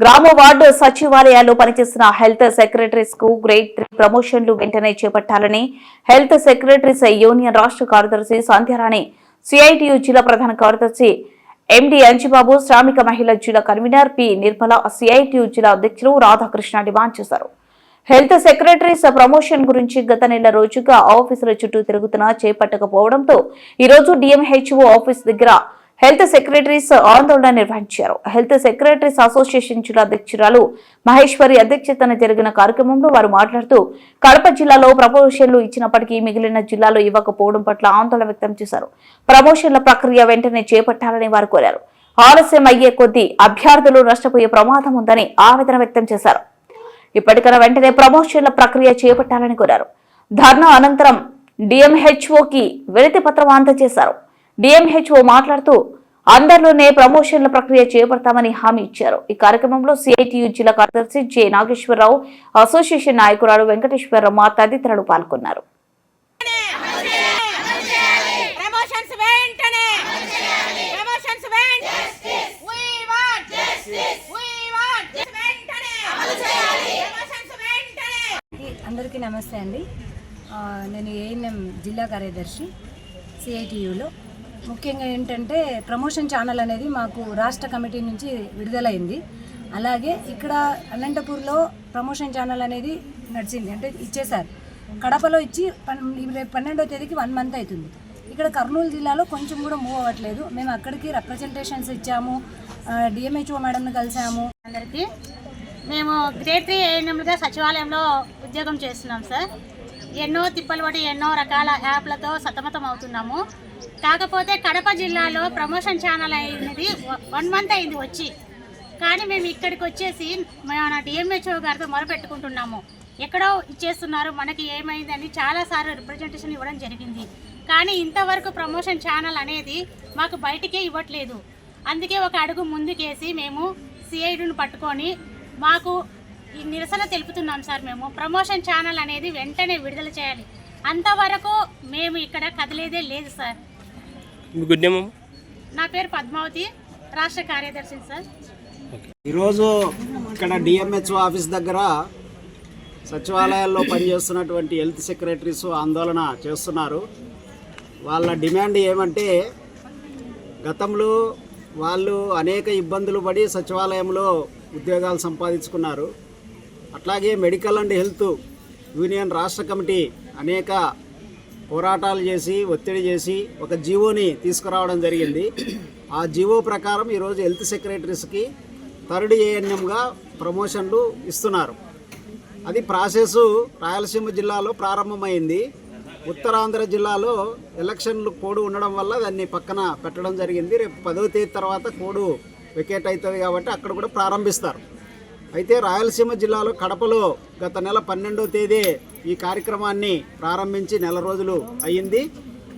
గ్రామ వార్డు సచివాలయాల్లో పనిచేస్తున్న హెల్త్ సెక్రటరీస్కు గ్రేడ్ త్రీ ప్రమోషన్లు వెంటనే చేపట్టాలని హెల్త్ సెక్రటరీస్ యూనియన్ రాష్ట్ర కార్యదర్శి సంధ్యారాణి సిఐటియు జిల్లా ప్రధాన కార్యదర్శి ఎండి అంజిబాబు శ్రామిక మహిళా జిల్లా కన్వీనర్ పి నిర్మల సిఐటియు జిల్లా అధ్యక్షులు రాధాకృష్ణ డిమాండ్ చేశారు. హెల్త్ సెక్రటరీస్ ప్రమోషన్ గురించి గత నెల రోజుగా ఆఫీసుల చుట్టూ తిరుగుతున్నా చేపట్టకపోవడంతో ఈ రోజు డిఎంహెచ్ఓ ఆఫీస్ దగ్గర హెల్త్ సెక్రటరీస్ ఆందోళన నిర్వహించారు. హెల్త్ సెక్రటరీస్ అసోసియేషన్ జిల్లా అధ్యక్షురాలు మహేశ్వరి అధ్యక్షతన జరిగిన కార్యక్రమంలో వారు మాట్లాడుతూ కడప జిల్లాలో ప్రమోషన్లు ఇచ్చినప్పటికీ మిగిలిన జిల్లాలో ఇవ్వకపోవడం పట్ల ఆందోళన వ్యక్తం చేశారు. ప్రమోషన్ల ప్రక్రియ వెంటనే చేపట్టాలని వారు కోరారు. ఆలస్యం అయ్యే కొద్దీ అభ్యర్థులు నష్టపోయే ప్రమాదం ఉందని ఆవేదన వ్యక్తం చేశారు. ఇప్పటికైనా వెంటనే ప్రమోషన్ల ప్రక్రియ చేపట్టాలని కోరారు. ధర్నా అనంతరం డిఎంహెచ్ఓకి వినతి పత్రం అందజేశారు. డిఎంహెచ్ఓ మాట్లాడుతూ అందరిలోనే ప్రమోషన్ల ప్రక్రియ చేపడతామని హామీ ఇచ్చారు. ఈ కార్యక్రమంలో సిఐటియు జిల్లా కార్యదర్శి జె. నాగేశ్వరరావు అసోసియేషన్ నాయకురాలు వెంకటేశ్వరమ్మ తదితరులు పాల్గొన్నారు. అందరికీ నమస్తే అండి. నేను ఏఎన్ఎం జిల్లా కార్యదర్శి సిఐటియులో. ముఖ్యంగా ఏంటంటే ప్రమోషన్ ఛానల్ అనేది మాకు రాష్ట్ర కమిటీ నుంచి విడుదలైంది. అలాగే ఇక్కడ అనంతపూర్లో ప్రమోషన్ ఛానల్ అనేది నడిచింది అంటే ఇచ్చేసారు కడపలో ఇచ్చి రేపు పన్నెండో తేదీకి వన్ మంత్ అవుతుంది. ఇక్కడ కర్నూలు జిల్లాలో కొంచెం కూడా మూవ్ అవ్వట్లేదు. మేము అక్కడికి రిప్రజెంటేషన్స్ ఇచ్చాము డిఎంహెచ్ఓ మేడంని కలిసాము. అందరికీ మేము గ్రేడ్ త్రీ ఏఎన్ఎంలుగా సచివాలయంలో ఉద్యోగం చేస్తున్నాం సార్. ఎన్నో తిప్పలు పడి ఎన్నో రకాల యాప్లతో సతమతం అవుతున్నాము కాకపోతే కడప జిల్లాలో ప్రమోషన్ ఛానల్ అయినది వన్ మంత్ అయింది వచ్చి. కానీ మేము ఇక్కడికి వచ్చేసి మన డిఎంహెచ్ఓ గారితో మొరపెట్టుకుంటున్నాము. ఎక్కడో ఇచ్చేస్తున్నారు మనకి ఏమైందని చాలాసార్లు రిప్రజెంటేషన్ ఇవ్వడం జరిగింది. కానీ ఇంతవరకు ప్రమోషన్ ఛానల్ అనేది మాకు బయటికే ఇవ్వట్లేదు. అందుకే ఒక అడుగు ముందుకేసి మేము సిఐడిని పట్టుకొని మాకు ఈ నిరసన తెలుపుతున్నాం సార్ మేము. ప్రమోషన్ ఛానల్ అనేది వెంటనే విడుదల చేయాలి. అంతవరకు మేము ఇక్కడ కదిలేదే లేదు సార్. మీ గుడ్ నేమ్ నా పేరు పద్మావతి రాష్ట్ర కార్యదర్శి సార్. ఈరోజు ఇక్కడ డిఎంహెచ్ఓ ఆఫీస్ దగ్గర సచివాలయాల్లో పనిచేస్తున్నటువంటి హెల్త్ సెక్రటరీస్ ఆందోళన చేస్తున్నారు. వాళ్ళ డిమాండ్ ఏమంటే గతంలో వాళ్ళు అనేక ఇబ్బందులు పడి సచివాలయంలో ఉద్యోగాలు సంపాదించుకున్నారు. అట్లాగే మెడికల్ అండ్ హెల్త్ యూనియన్ రాష్ట్ర కమిటీ అనేక పోరాటాలు చేసి ఒత్తిడి చేసి ఒక జీవోని తీసుకురావడం జరిగింది. ఆ జీవో ప్రకారం ఈరోజు హెల్త్ సెక్రటరీస్కి థర్డ్ ఏఎన్ఎంగా ప్రమోషన్లు ఇస్తున్నారు. అది ప్రాసెస్ రాయలసీమ జిల్లాలో ప్రారంభమైంది. ఉత్తరాంధ్ర జిల్లాలో ఎలక్షన్లు కోడ్ ఉండడం వల్ల దాన్ని పక్కన పెట్టడం జరిగింది. రేపు పదవ తేదీ తర్వాత కోడ్ వికెట్ అవుతుంది కాబట్టి అక్కడ కూడా ప్రారంభిస్తారు. అయితే రాయలసీమ జిల్లాలో కడపలో గత నెల పన్నెండో తేదీ ఈ కార్యక్రమాన్ని ప్రారంభించి నెల రోజులు అయ్యింది.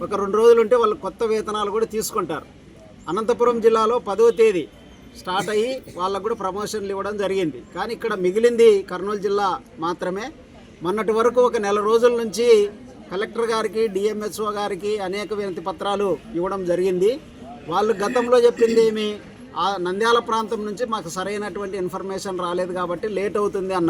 ఒక రెండు రోజులు ఉంటే వాళ్ళు కొత్త వేతనాలు కూడా తీసుకుంటారు. అనంతపురం జిల్లాలో పదవ తేదీ స్టార్ట్ అయ్యి వాళ్ళకు కూడా ప్రమోషన్లు ఇవ్వడం జరిగింది. కానీ ఇక్కడ మిగిలింది కర్నూలు జిల్లా మాత్రమే. మొన్నటి వరకు ఒక నెల రోజుల నుంచి కలెక్టర్ గారికి డిఎంహెచ్ఓ గారికి అనేక వినతి పత్రాలు ఇవ్వడం జరిగింది. వాళ్ళు గతంలో చెప్పింది ఏమి? నంద్యాల ప్రాంతం నుంచి మాకు సరైనటువంటి ఇన్ఫర్మేషన్ రాలేదు కాబట్టి లేట్ అవుతుంది అన్నారు